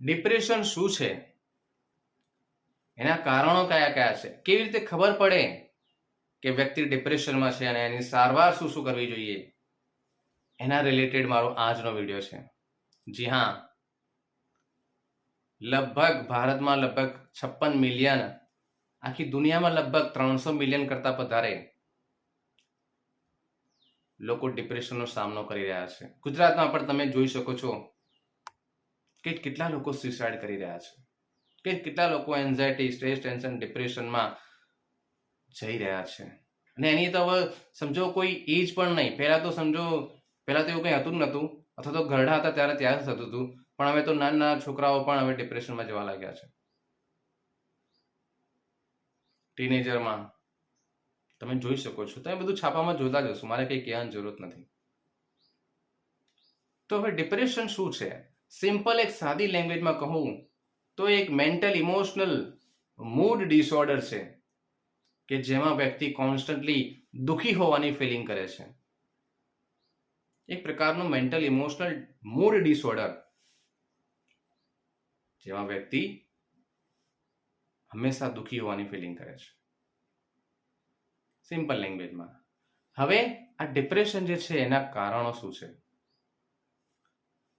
Depression શું છે? એના કારણો કયા કયા છે? કેવી રીતે ખબર પડે કે વ્યક્તિ ડિપ્રેશનમાં છે અને એની સારવાર શું શું કરવી જોઈએ? એના રિલેટેડ મારો આજનો વીડિયો છે. જી હા. લગભગ ભારતમાં લગભગ છપ્પન મિલિયન આખી દુનિયામાં લગભગ ત્રણસો મિલિયન કરતા વધારે લોકો ડિપ્રેશનનો સામનો કરી રહ્યા છે. ગુજરાતમાં પણ તમે જોઈ શકો છો કે કેટલા લોકો સુસાઇડ કરી રહ્યા છે? કે કેટલા લોકો એન્ઝાયટી સ્ટ્રેસ ટેન્શન ડિપ્રેશનમાં જઈ રહ્યા છે? અને એની તો હવે સમજો કોઈ એજ પણ નહીં. પહેલાં તો સમજો, પહેલાં તો એવું કંઈ હતું જ નહોતું. અથવા તો ઘરડા હતા ત્યારે ત્યારે થતું હતું. પણ હવે તો નાના નાના છોકરાઓ પણ હવે ડિપ્રેશનમાં જવા લાગ્યા છે. ટીનેજરમાં તમે જોઈ શકો છો. તમે બધું છાપામાં જોતા જશો મારે કંઈ કહેવાની જરૂરત નથી. તો હવે ડિપ્રેશન શું છે? સિમ્પલ એક સાદી લેંગ્વેજમાં કહું, તો એક મેન્ટલ ઇમોશનલ મૂડ ડિસઓર્ડર છે, કે જેમાં વ્યક્તિ કોન્સ્ટન્ટલી દુખી હોવાની ફિલિંગ કરે છે. એક પ્રકારનું મેન્ટલ ઇમોશનલ મૂડ ડિસઓર્ડર, જેમાં વ્યક્તિ હંમેશા દુખી હોવાની ફિલિંગ કરે છે. સિમ્પલ લેંગ્વેજમાં. હવે આ ડિપ્રેશન જે છે, એના કારણો શું છે?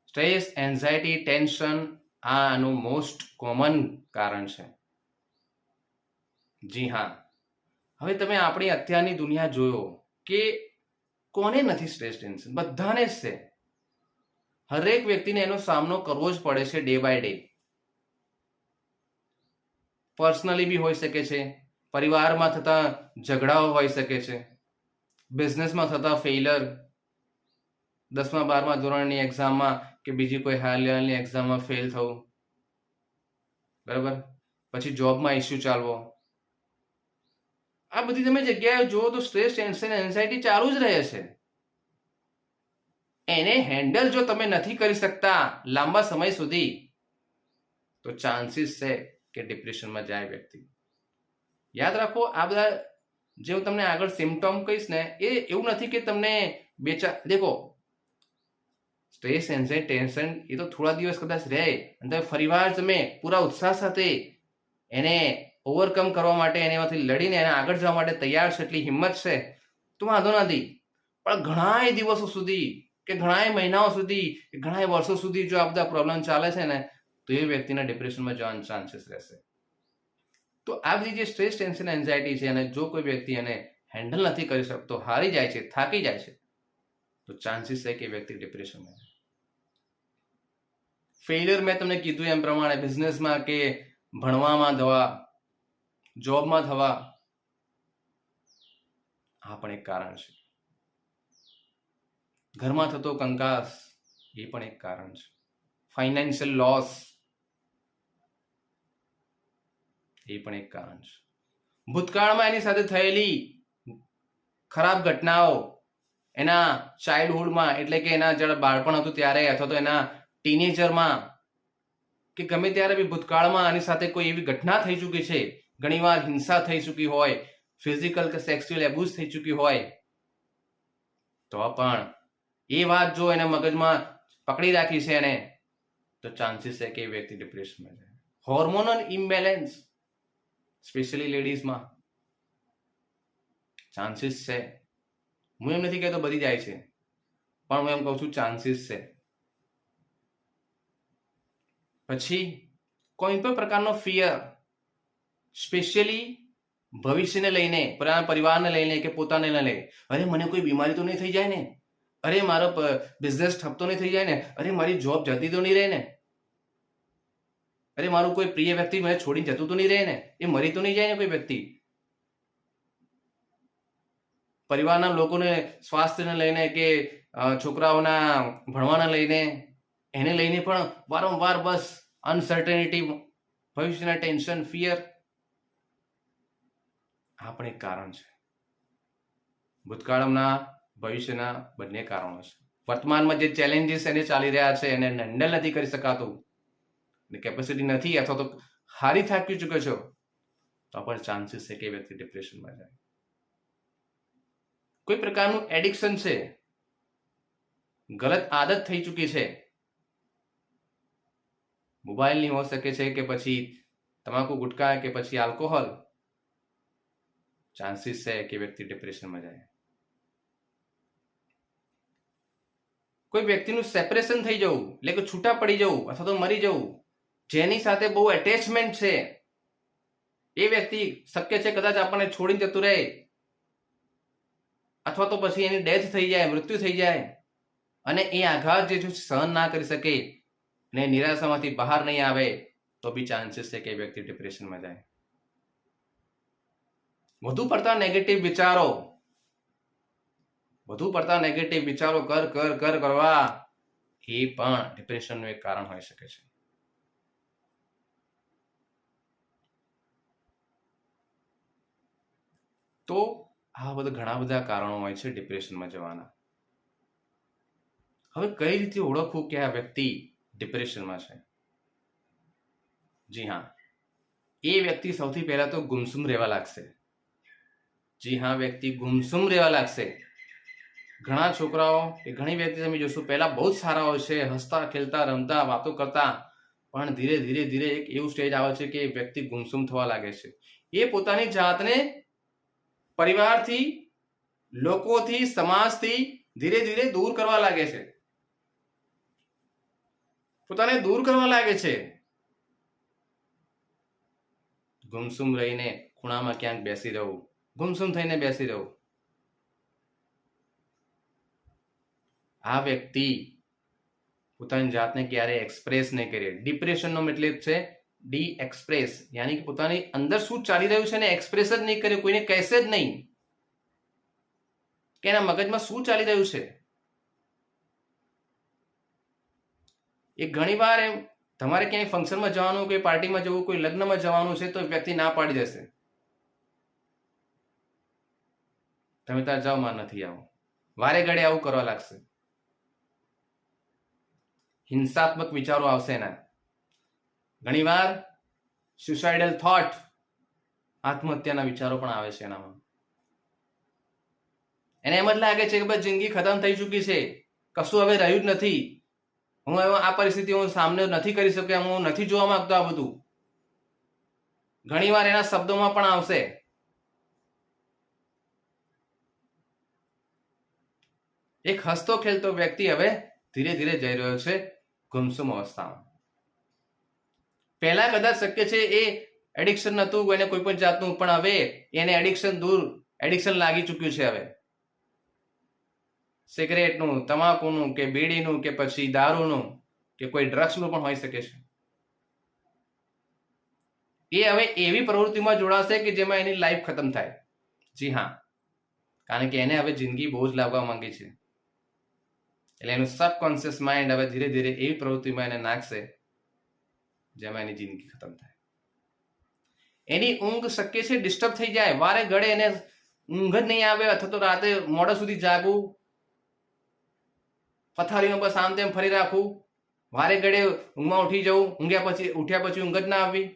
સ્ટ્રેસ, એન્ઝાયટી, ટેન્શન આનું મોસ્ટ કોમન કારણ છે. જી હા. હવે તમે આપણી અત્યારની દુનિયા જોયો કે કોને નથી સ્ટ્રેસ ટેન્શન? બધાને જ છે. હરેક વ્યક્તિને એનો સામનો કરવો જ પડે છે ડે બાય ડે. પર્સનલી બી હોઈ શકે છે, પરિવારમાં થતા ઝઘડાઓ હોઈ શકે છે, બિઝનેસમાં થતા ફેઇલર દસમા, બારમા ધોરણની એક્ઝામમાં કે બીજી કોઈ હાલ લેવલની એક્ઝામમાં ફેલ થવું. બરાબર? પછી જોબમાં ઇસ્યુ ચાલવો. આ બધી તમે જગ્યાએ જુઓ તો સ્ટ્રેસ ટેન્શન એન્ઝાયટી ચાલુ જ રહે છે. એને હેન્ડલ જો તમે નથી કરી શકતા લાંબા સમય સુધી, તો ચાન્સીસ છે કે ડિપ્રેશનમાં જાય વ્યક્તિ. યાદ રાખો, આ બધા જે હું તમને આગળ સિમ્ટોમ કહીશ ને, એ એવું નથી કે તમને બે ચાર, દેખો સ્ટ્રેસ એન્ઝાઇટી ટેન્શન એ તો થોડા દિવસ કદાચ રહે અને તમે ફરીવાર તમે પૂરા ઉત્સાહ સાથે એને ઓવરકમ કરવા માટે એનામાંથી લડીને એને આગળ જવા માટે તૈયાર છે એટલી હિંમત છે તો વાંધો નથી પણ ઘણાય દિવસો સુધી કે ઘણાય મહિનાઓ સુધી કે ઘણાય વર્ષો સુધી જો આ બધા પ્રોબ્લેમ ચાલે છે ને તો એ વ્યક્તિના ડિપ્રેશનમાં જવાના ચાન્સીસ રહેશે તો આ બધી જે સ્ટ્રેસ ટેન્શન એન્ઝાયટી છે અને જો કોઈ વ્યક્તિ એને હેન્ડલ નથી કરી શકતો હારી જાય છે થાકી જાય છે તો ચાન્સીસ છે કે વ્યક્તિ ડિપ્રેશનમાં ફેલિયર મેં તમને કીધું એમ પ્રમાણે બિઝનેસમાં કે ભણવામાં થવા જોબમાં થવા, આ પણ એક કારણ છે. ઘરમાં થતો કંકાસ એ પણ એક કારણ છે. ફાઇનાન્શિયલ લોસ એ પણ એક કારણ છે. ભૂતકાળમાં એની સાથે થયેલી ખરાબ ઘટનાઓ એના ચાઇલ્ડહુડમાં એટલે કે એના જ્યારે બાળપણ હતું ત્યારે, અથવા તો એના ટીનેજરમાં કે ગમે ત્યારે બી ભૂતકાળમાં આની સાથે કોઈ એવી ઘટના થઈ ચૂકી છે, ઘણીવાર હિંસા થઈ ચૂકી હોય ફિઝિકલ કે સેક્સ્યુઅલ એબ્યુઝ થઈ ચૂકી હોય, તો પણ એ વાત જો એને મગજમાં પકડી રાખી છે એને, તો ચાન્સીસ છે કે એ વ્યક્તિ ડિપ્રેશનમાં જાય. હોર્મોનલ ઇમ્બેલેન્સ સ્પેશિયલી લેડીઝમાં ચાન્સીસ છે હું એમ નથી કહેતો બધી જાય છે, પણ હું એમ કહું છું ચાન્સીસ છે. પછી કોઈ પણ પ્રકારનો ફિયર સ્પેશિયલી ભવિષ્યને લઈને પોતાના પરિવારને લઈને કે પોતાને લઈને, અરે મને કોઈ બીમારી તો નહીં થઈ જાય ને? અરે મારો બિઝનેસ ઠપતો નહીં થઈ જાય ને? અરે મારી જોબ જતી તો નહીં રહે ને? અરે મારું કોઈ પ્રિય વ્યક્તિ મને છોડીને જતું તો નહીં રહે ને? એ મરી તો નહીં જાય ને કોઈ વ્યક્તિ? પરિવારના લોકોને સ્વાસ્થ્યને લઈને કે છોકરાઓના ભણવાને લઈને, એને લઈને પણ વારંવાર બસ અનસર્ટેનિટી ભવિષ્યના ટેન્શન ફિયર આ પણ એક કારણ છે. ભૂતકાળના, ભવિષ્યના બંને કારણો છે. વર્તમાનમાં જે ચેલેન્જીસ એને ચાલી રહ્યા છે, એને હેન્ડલ નથી કરી શકાતું. કેપેસિટી નથી અથવા તો હારી થાકી ચૂક્યો છો, તો પણ ચાન્સીસ છે કે વ્યક્તિ ડિપ્રેશનમાં જાય. કોઈ પ્રકારનું એડિક્શન છે? ગલત આદત થઈ ચૂકી છે? મોબાઈલની હોઈ શકે છે કે પછી તમાકુ ગુટકા કે પછી આલ્કોહોલ ચાન્સીસ છે કે વ્યક્તિ ડિપ્રેશનમાં જાય. કોઈ વ્યક્તિનું સેપરેશન થઈ જવું, એટલે કે છૂટા પડી જવું, અથવા તો મરી જવું, જેની સાથે બહુ એટેચમેન્ટ છે, એ વ્યક્તિ શક્ય છે કદાચ આપણને છોડીને જતું રહે. અથવા તો પછી એની ડેથ થઈ જાય, મૃત્યુ થઈ જાય. અને એ આઘાત જે છે, સહન ના કરી શકે અને નિરાશામાંથી બહાર નહીં આવે, તો બી ચાન્સીસ છે કે વ્યક્તિ ડિપ્રેશનમાં જાય. વધુ પડતા નેગેટિવ વિચારો. વધુ પડતા નેગેટિવ વિચારો કર કર કર કરવા એ પણ ડિપ્રેશનનું એક કારણ હોઈ શકે છે. તો આ બધા ઘણા બધા કારણો હોય છે ડિપ્રેશનમાં જવાના. હવે કઈ રીતે ઓળખવું કે આ વ્યક્તિ ડિપ્રેશનમાં છે? જી હા. એ વ્યક્તિ સૌથી પહેલા તો ગુમસુમ રહેવા લાગશે. જી હા, વ્યક્તિ ગુમસુમ રહેવા લાગશે. ઘણા છોકરાઓ કે ઘણી વ્યક્તિ તમે જોશો, પહેલા બહુ જ સારા હોય છે, હસતા, ખેલતા, રમતા, વાતો કરતા, પણ ધીરે ધીરે ધીરે એક એવું સ્ટેજ આવે છે કે વ્યક્તિ ગુમસુમ થવા લાગે છે. એ પોતાની જાતને પરિવારથી, લોકોથી, સમાજથી ધીરે ધીરે દૂર કરવા લાગે છે. પોતાને દૂર કરવા લાગે છે. ગુમસુમ રહીને ખૂણામાં ક્યાંક બેસી રહું. ગુમસુમ થઈને બેસી રહું. આ વ્યક્તિ પોતાની જાતને ક્યારે એક્સપ્રેસ નહીં કરે. ડિપ્રેશનનો મતલબ છે ડી એક્સપ્રેસ, યાની કે પોતાની અંદર શું ચાલી રહ્યું છે ને એક્સપ્રેસ જ નહીં કરે, કોઈને કહેશે જ નહીં. કે એના મગજમાં શું ચાલી રહ્યું છે? એ ઘણીવાર એમ, તમારે ક્યાંય ફંક્શનમાં જવાનું, કોઈ પાર્ટીમાં જવું, કોઈ લગ્નમાં જવાનું છે, તો વ્યક્તિ ના પાડી દેશે. તમે ત્યાં જાઓ નથી આવો. વારે ઘડે આવું કરવા લાગશે. હિંસાત્મક વિચારો આવશે એના. ઘણીવાર સુસાઇડલ થોટ આત્મહત્યાના વિચારો પણ આવે છે એનામાં. એને એમ જ લાગે છે કે બસ જિંદગી ખતમ થઈ ચૂકી છે. કશું હવે રહ્યું જ નથી. હું આ પરિસ્થિતિ હું સામનો નથી કરી શક્યો, હું નથી જોવા માંગતો આ બધું. ઘણીવાર એના શબ્દોમાં પણ આવશે. એક હસતો ખેલતો વ્યક્તિ હવે ધીરે ધીરે જઈ રહ્યો છે ગુમસુમ અવસ્થામાં. પહેલા કદાચ શક્ય છે એ એડિક્શન નતું એને કોઈ પણ જાતનું, પણ હવે એને એડિક્શન દૂર એડિક્શન લાગી ચૂક્યું છે હવે. સિગરેટનું, તમાકુનું, કે બીડીનું, કે પછી દારૂનું, કે કોઈ ડ્રગ્સનું પણ હોઈ શકે છે. એ હવે એવી પ્રવૃત્તિમાં જોડાશે કે જેમાં એની લાઈફ ખતમ થાય. જી હા. કારણ કે એને હવે જિંદગી બહુ જ લાવવા માંગી છે. એટલે એનું સબકોન્શિયસ માઇન્ડ હવે ધીરે ધીરે એવી પ્રવૃત્તિમાં એને નાખશે જેમાં એની જિંદગી ખતમ થાય. એની ઊંઘ શક્ય છે ડિસ્ટર્બ થઈ જાય. વારે ગળે એને ઊંઘ જ નહીં આવે અથવા તો રાતે મોડા સુધી જાગવું પથારીમાં બસ આમ તેમ ફરી રાખવું, વારે ગળે ઊંઘમાં ઉઠી જવું, ઊંઘ્યા પછી, ઉઠ્યા પછી ઊંઘ જ ના આવવી.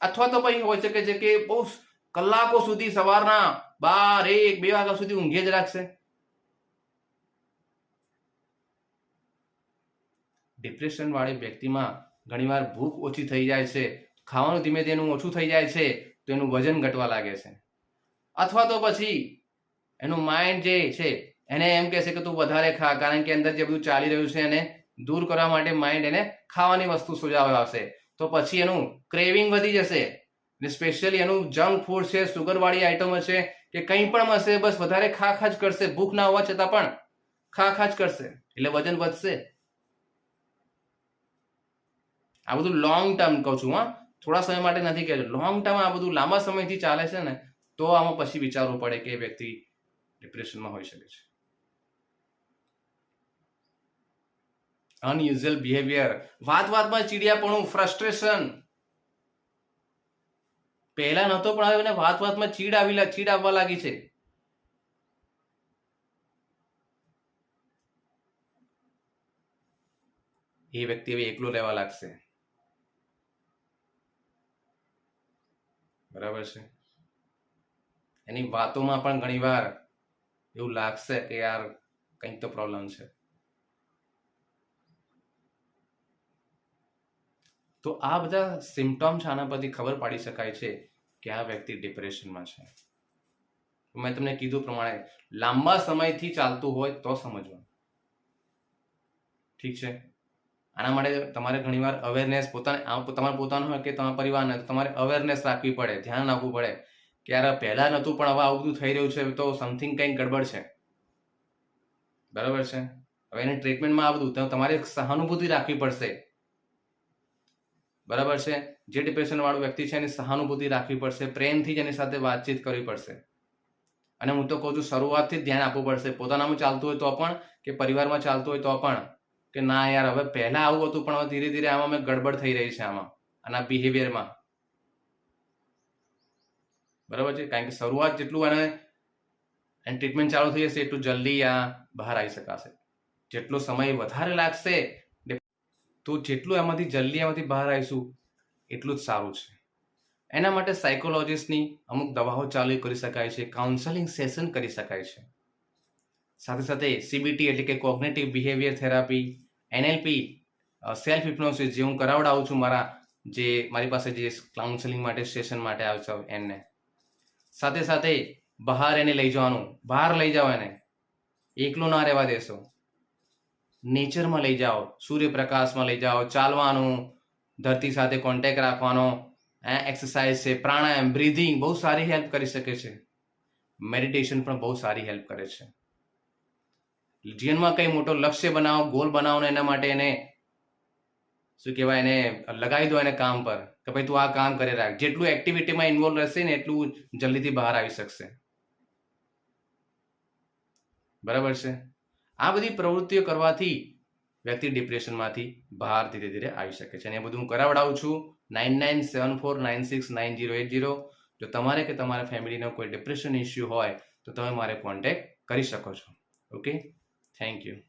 અથવા તો પછી હોઈ શકે છે કે બહુ કલાકો સુધી સવારના બાર એક, બે વાગ્યા સુધી ઊંઘે જ રાખશે. ડિપ્રેશન વાળી વ્યક્તિમાં ઘણીવાર ભૂખ ઓછી થઈ જાય છે, ખાવાનું ધીમે ધીમે ઓછું થઈ જાય છે, તો એનું વજન ઘટવા લાગે છે. અથવા તો પછી એનું માઇન્ડ જે છે, એને એમ કહેશે કે તું વધારે ખા, કારણ કે અંદર જે બધું ચાલી રહ્યું છે એને દૂર કરવા માટે માઇન્ડ એને ખાવાની વસ્તુ સુઝાવ આવશે તો પછી એનું ક્રેવિંગ વધી જશે. ને સ્પેશિયલી એનું જંક ફૂડ છે સુગરવાળી આઈટમ હશે, કે કંઈ પણ હશે, બસ વધારે ખા ખા કરશે, ભૂખ ના હોવા છતાં પણ ખા ખા જ કરશે. એટલે વજન વધશે. આ બધું લોંગ ટર્મ કહું છું, હા. થોડા સમય માટે નથી કહેતો. લોંગ ટર્મ આ બધું લાંબા સમયથી ચાલે છે ને, તો આમાં પછી વિચારવું પડે કે એ વ્યક્તિ ડિપ્રેશનમાં હોઈ શકે છે. અનયુઝ્યુઅલ બિહેવિયર વાત વાતમાં ચીડિયાપણું ફ્રસ્ટ્રેશન પહેલા નહોતો પણ હવે વાત વાતમાં ચીડ આવી ચીડ આવવા લાગી છે. એ વ્યક્તિ હવે એકલો રહેવા લાગશે. બરાબર છે? એની વાતોમાં પણ ઘણીવાર એવું લાગશે કે યાર કંઈક તો પ્રોબ્લેમ છે. તો આ બધા સિમ્ટમ્સ આના પરથી ખબર પાડી શકાય છે કે આ વ્યક્તિ ડિપ્રેશનમાં છે. મેં તમને કીધું પ્રમાણે લાંબા સમયથી ચાલતું હોય તો સમજવાનું. ઠીક છે? આના માટે તમારે ઘણીવાર અવેરનેસ પોતાને તમારે પોતાનું હોય કે તમારા પરિવારને તમારે અવેરનેસ રાખવી પડે, ધ્યાન રાખવું પડે. કે યાર પહેલા નહોતું, પણ હવે આવું બધું થઈ રહ્યું છે, તો સમથિંગ કંઈક ગડબડ છે. બરાબર છે? હવે એની ટ્રીટમેન્ટમાં આ બધું તમારે સહાનુભૂતિ રાખવી પડશે. બરાબર છે? જે ડિપ્રેશન વાળું વ્યક્તિ છે, એની સહાનુભૂતિ રાખવી પડશે, પ્રેમથી જ એની સાથે વાતચીત કરવી પડશે. અને હું તો કહું છું, શરૂઆતથી ધ્યાન આપવું પડશે. પોતાનામાં ચાલતું હોય તો પણ, કે પરિવારમાં ચાલતું હોય તો પણ. કે ના યાર, હવે પહેલા આવું હતું, પણ હવે ધીરે ધીરે આમાં મેં ગડબડ થઈ રહી છે આમાં, આના બિહેવિયરમાં બરાબર છે? કારણ કે શરૂઆત જેટલું એને એની ટ્રીટમેન્ટ ચાલુ થઈ જશે, એટલું જલ્દી આ બહાર આવી શકાશે. જેટલો સમય વધારે લાગશે તો જેટલું એમાંથી જલ્દી એમાંથી બહાર આવીશું, એટલું જ સારું છે. એના માટે સાયકોલોજીસ્ટની અમુક દવાઓ ચાલુ કરી શકાય છે કાઉન્સેલિંગ સેશન કરી શકાય છે. સાથે સાથે સીબીટી એટલે કે cognitive behaviour therapy NLP self hypnosis જે હું કરાવડાવું છું મારા જે, મારી પાસે જે કાઉન્સેલિંગ માટે સેશન માટે આવે છે એને સાથે સાથે બહાર એને લઈ જવાનું, બહાર લઈ જાઓ એને. એકલો ના રહેવા દેશો. નેચરમાં લઈ જાઓ, સૂર્યપ્રકાશમાં લઈ જાઓ, ચાલવાનું, ધરતી સાથે કોન્ટેક્ટ રાખવાનો એક્સરસાઇઝ છે, પ્રાણાયામ બ્રીધિંગ બહુ સારી હેલ્પ કરી શકે છે. મેડિટેશન પણ બહુ સારી હેલ્પ કરે છે. જીવનમાં કંઈ મોટો લક્ષ્ય બનાવો ગોલ બનાવો ને એના માટે એને, શું કહેવાય, એને લગાવી દો એને કામ પર કે ભાઈ તું આ કામ કરી રાખ. જેટલું એક્ટિવિટીમાં ઇન્વોલ્વ રહેશે ને એટલું જલ્દીથી બહાર આવી શકશે. બરાબર છે? આ બધી પ્રવૃત્તિઓ કરવાથી વ્યક્તિ ડિપ્રેશનમાંથી બહાર ધીરે ધીરે આવી શકે છે. અને એ બધું હું કરાવડાવું છું. Nine nine seven four nine six nine zero eight zero જો તમારે કે તમારા ફેમિલીનો કોઈ ડિપ્રેશન ઇસ્યુ હોય તો તમે મારે કોન્ટેક્ટ કરી શકો છો. Okay Thank you.